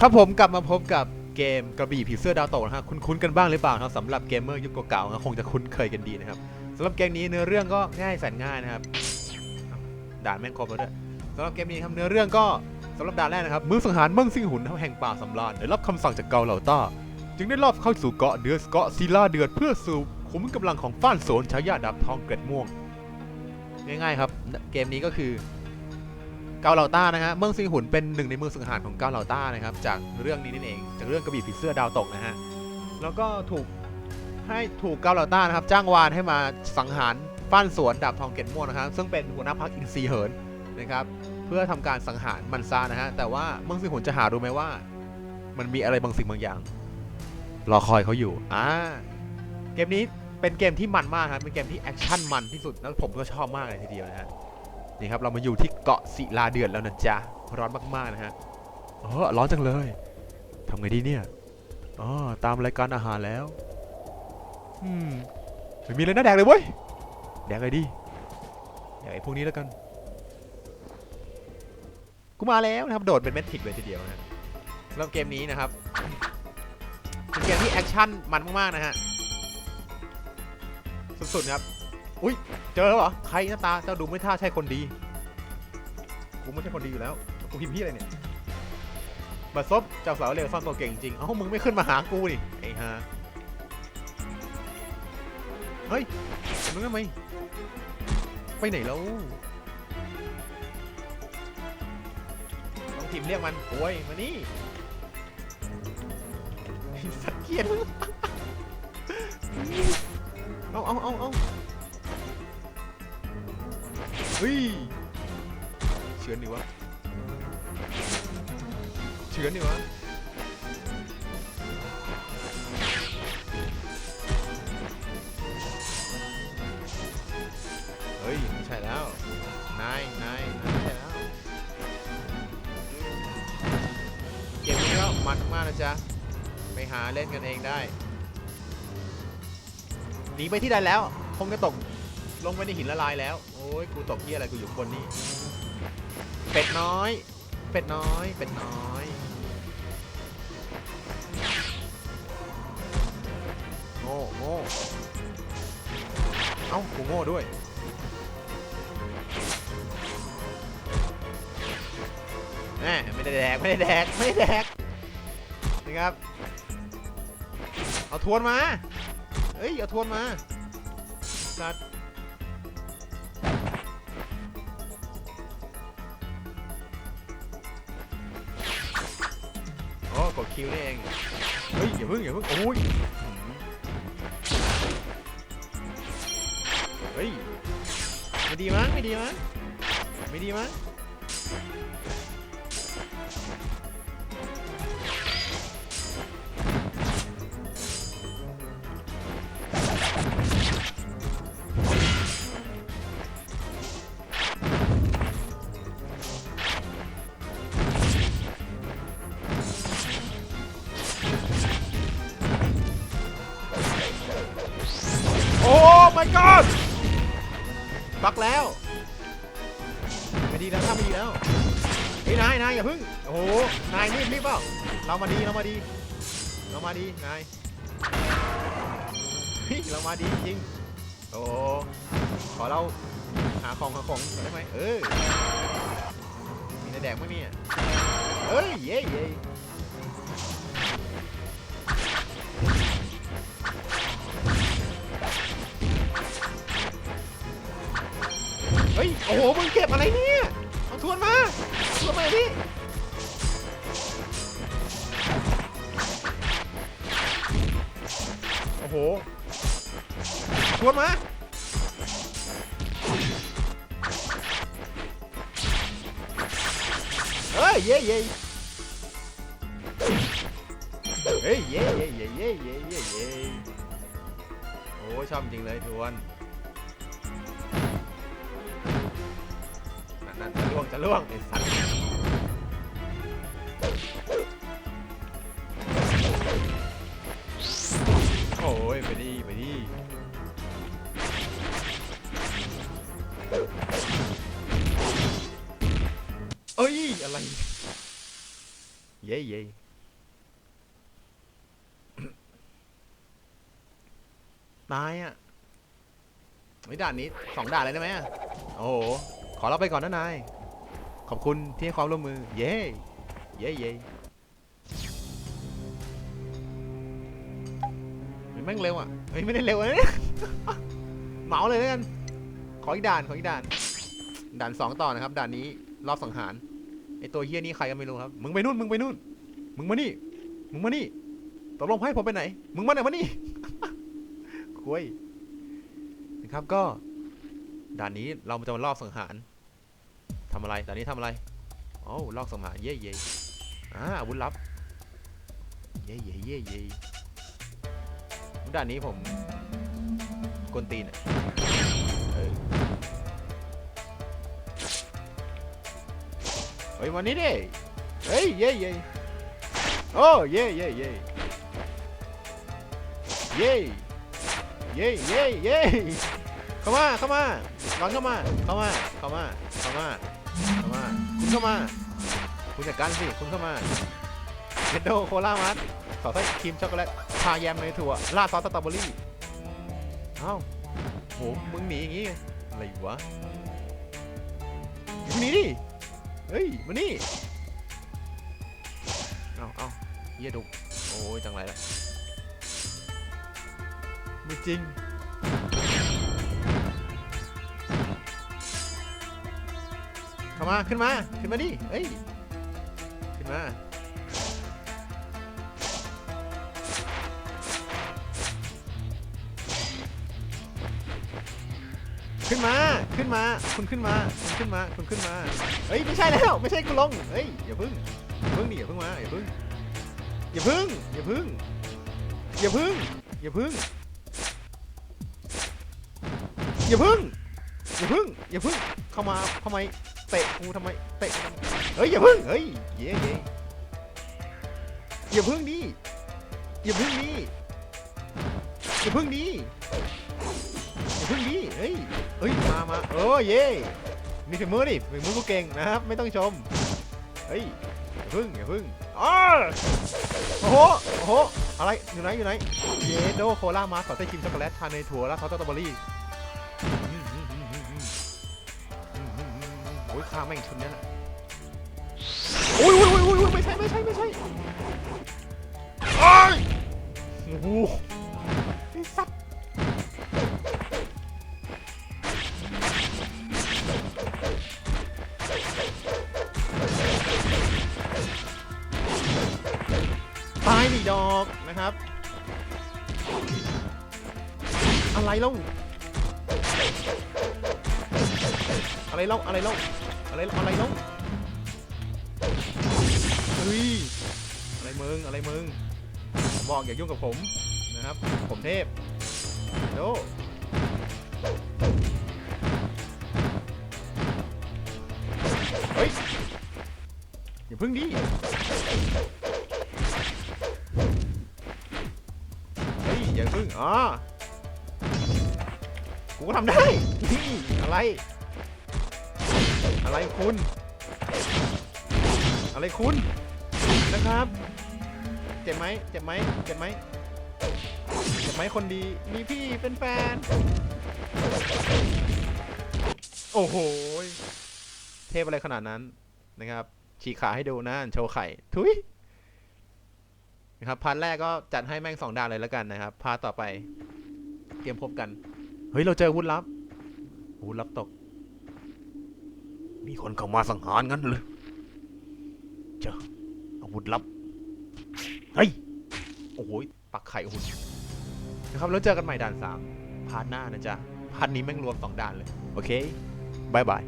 ครับผมกลับมาพบกับเกมกระบี่ผีเสื้อดาวตกนะฮะคุ้นคุ้นๆกันบ้างหรือเปล่าครับสำหรับเกมเมอร์ยุคเก่าๆนะคงจะคุ้นเคยกันดีนะครับสำหรับเกมนี้เนื้อเรื่องก็ง่ายแสนง่ายนะครับด่านแม่งครบแล้วด้วยสำหรับเกมนี้ครับเนื้อเรื่องก็สำหรับด่านแรกนะครับมือสังหารเมืองซิงหุนแห่งป่าสำราญได้รับคำสั่งจากเกาเหล่าต้า จึงได้ลอบเข้าสู่เกาะเดือดเกาะศิลาเดือดเพื่อสู่ขุมกำลังของฟ้านโสนชายาดาบทองเกร็ดม่วง ง่ายๆครับ เกมนี้ก็คือ เกาเหลาต้านะฮะเมืองซิงหุนเป็นหนึ่งในเมืองสังหารของเกาเหลาต้านะครับจากเรื่องนี้นั่นเองจากเรื่องกระบี่ผีเสื้อดาวตกนะฮะแล้วก็ถูกให้ถูกเกาเหลาต้านะครับจ้างวานให้มาสังหารฟ้านสวนดาบทองเกตม่วงนะครับซึ่งเป็นหัวหน้าพรรคอินซีเหินนะครับเพื่อทำการสังหารมันซานะฮะแต่ว่าเมืองซิงหุนจะหารู้ไหมว่า มันมีอะไรบางสิ่งบางอย่างรอคอยเขาอยู่อ่าเกมนี้เป็นเกมที่มันมากครับเป็นเกมที่แอคชั่นมันที่สุดแล้วผมก็ชอบมากเลยทีเดียวนะฮะ นี่ครับเรามาอยู่ที่เกาะศิลาเดือดแล้วนะจ๊ะร้อนมากๆนะฮะเออร้อนจังเลยทำไงดีเนี่ยอ๋อตามรายการอาหารแล้วอืมไม่มีอะไรน่าแดกเลยเว้ยแดกอะไรดีแดกไอ้พวกนี้แล้วกันกูมาแล้วนะครับโดดเป็นเมทิกเลยทีเดียวนะฮะสำหรับเกมนี้นะครับเป็นเกมที่แอคชั่นมันมากๆนะฮะสุดๆครับอุ้ย เจอแล้วเหรอใครหน้าตาเจ้าดูไม่ท่าใช่คนดี กูไม่ใช่คนดีอยู่แล้ว กูพิมพ์พี่อะไรเนี่ยบัดซบเจ้าสาวเร็วซ่อนตัวเก่งจริง เอ้ามึงไม่ขึ้นมาหากูนี่ไอ้ฮะเฮ้ยมึงทำไมไปไหนแล้วต้องทีมเรียกมันโอ้ยมานี่สัตว์เกียดเอาเอาเอาเอา เฮ้ยเฉือนดิวะเฉือนดิวะเฮ้ยไม่ใช่แล้วนายนายนายไม่ใช่แล้วเกมนี้ก็มันมากๆนะจ๊ะไปหาเล่นกันเองได้หนีไปที่ใดแล้วคงจะตก ลงไปในหินละลายแล้ว โอ้ยกูตกที่อะไรกูอยู่บนนี้ เป็ดน้อย เป็ดน้อย เป็ดน้อย โง่โง่เอ้ากูโง่ด้วย แหมไม่ได้แดก ไม่ได้แดก ไม่ได้แดกนะครับ เอาทวนมา เอ้ย เอาทวนมาสัตว์ กดคิวนี่เอง เฮ้ยอย่าเพิ่งอย่าเพิ่งโอ้ยเฮ้ยไม่ดีมั้งไม่ดีมั้งไม่ดีมั้ง my god บักแล้วไม่ดีแล้วถ้าไม่ดีแล้วเฮ้ยนายนายอย่าพิ่งโอ้โหนายรีบรีบเปล่าเรามาดีเรามาดี เรามาดีนายเฮ้ยเรามาดีจริงโอ้ขอเราหาของหาของได้ไหมเออมีในแดกไหมเนี่ยเอ้ยเย้เย้ ยโอ้โหมึงเก็บอะไรเนี่ยเอาทวนมาทวนมาดิโอ้โหทวนมาเฮ้ยเย้เย้เฮ้ยเย้เย้เย้เย้เย้เย้โอ้ชอบจริงเลยทวนะล่วงไอ้สัตว์โอ้ยไปดิไปดิเอ้ย อะไร เย้เย้ตายอะไม่ด่านนี้สองด่านเลยได้ไหมอะ โอ้โห ขอเราไปก่อนนะนาย ขอบคุณที่ให้ความร่วมมือ เย้ เย้เย้เฮ้ยแม่งเร็วอะเฮ้ยไม่ได้เร็วนะเนี่ยเหมาเลยแล้วกัน ขออีกด่าน ขออีกด่าน ด่านสองต่อนะครับ ด่านนี้รอบสังหาร ไอตัวเฮี้ยนี่ใครก็ไม่รู้ครับ มึงไปนู่น มึงไปนู่น มึงมานี่ มึงมานี่ตกลงให้ผมไปไหน มึงมาไหนมานี่คุยนะครับก็ ด่านนี้เราจะมารอบสังหาร ทำอะไรด่านนี้ทำอะไรโอ้าวรอบสังหารเย่เย่อ่าอาวุธลับ เย่เย่เย่เย่ด่านนี้ผมกวนตีนอะเฮ้ยวันนี้ดิเฮ้ยเย่เย่โอ้เย่เย่เย่เย่เย่เย่เย่เข้ามาเข้ามาหวังเข้ามา เข้ามา เข้ามา เข้ามา เข้ามา คุณเข้ามา คุณจัดการสิ คุณเข้ามาเคนโดโคลามัสสอดไส้ครีมช็อกโกแลตชาแยมเนถั่วราดซอสสตรอเบอรี่เอ้าโหมึงหนีอย่างงี้ไงอะไรวะมึงหนีดิเฮ้ยมานี่เอาเอาเยี่ยดุโอ้ยจังไรละไม่จริงามาขึ้นมา ขึ้นมาดิเฮ้ย ขึ้นมา ขึ้นมา ขึ้นมา คุณขึ้นมา คุณขึ้นมา คุณขึ้นมา เฮ้ย ไม่ใช่แล้ว ไม่ใช่กูลง เฮ้ย อย่าพึ่งอย่าพึ่งดิอย่าพึ่งมา อย่าพึ่ง อย่าพึ่ง อย่าพึ่ง อย่าพึ่ง อย่าพึ่ง อย่าพึ่ง อย่าพึ่ง อย่าพึ่ง เข้ามาทำไม เตะกูทำไมเตะเฮ้ยอย่าพึ่งเฮ้ยเย้เย้อย่าพึ่งดิอย่าพึ่งดิอย่าพึ่งดิอย่าพึ่งดิเฮ้ยเฮ้ยมามาเออเย้มีฝีมือดิฝีมือกูเก่งนะครับไม่ต้องชมเฮ้ยอย่าพึ่งอย่าพึ่งอ้าโอ้โหโอ้โหอะไรอยู่ไหนอยู่ไหนเยโดโคลามาสอดไส้ครีมช็อกโกแลตทานในถั่วและซอสสตรอเบอรี่ อืมอืมโอ้ยข้าแม่งชนเนี่ยแหละโอ้ยโอ้ยโอ้ยโอ้ยไม่ใช่ไม่ใช่ไม่ใช่โอ้ยโอ้โหไอ้สัตว์ตายดิดอกนะครับ อะไรเล่า อะไรเล่าอะไรเล่าอะไรอะไรเล่าเฮ้ยอะไรมึงอะไรมึงบอกอย่ายุ่งกับผมนะครับ ผมเทพโดเฮ้ยอย่าพึ่งดิเฮ้ยอย่าพึ่งอ๋อกูก็ทำได้ อะไร อะไรคุณ อะไรคุณนะครับ เจ็บไหมเจ็บไหมเจ็บไหมเจ็บไหมคนดี มีพี่เป็นแฟน โอ้โห เทพอะไรขนาดนั้นนะครับ ฉีกขาให้ดูนะโชว์ไข่ ทุยนะครับพาร์ทแรกก็จัดให้แม่งสองดาวเลยแล้วกันนะครับ พาร์ทต่อไป เตรียมพบกัน เฮ้ย เราเจอวุธลับวุธลับตก มีคนเข้ามาสังหารงั้นเลยเจออาวุธลับ เฮ้ย โอ้โหปักไข่อุ้นะครับ แล้วเจอกันใหม่ด่านสามพาร์ทหน้านะจ๊ะ พาร์ทนี้แม่งรวมสองด่านเลย โอเคบายบาย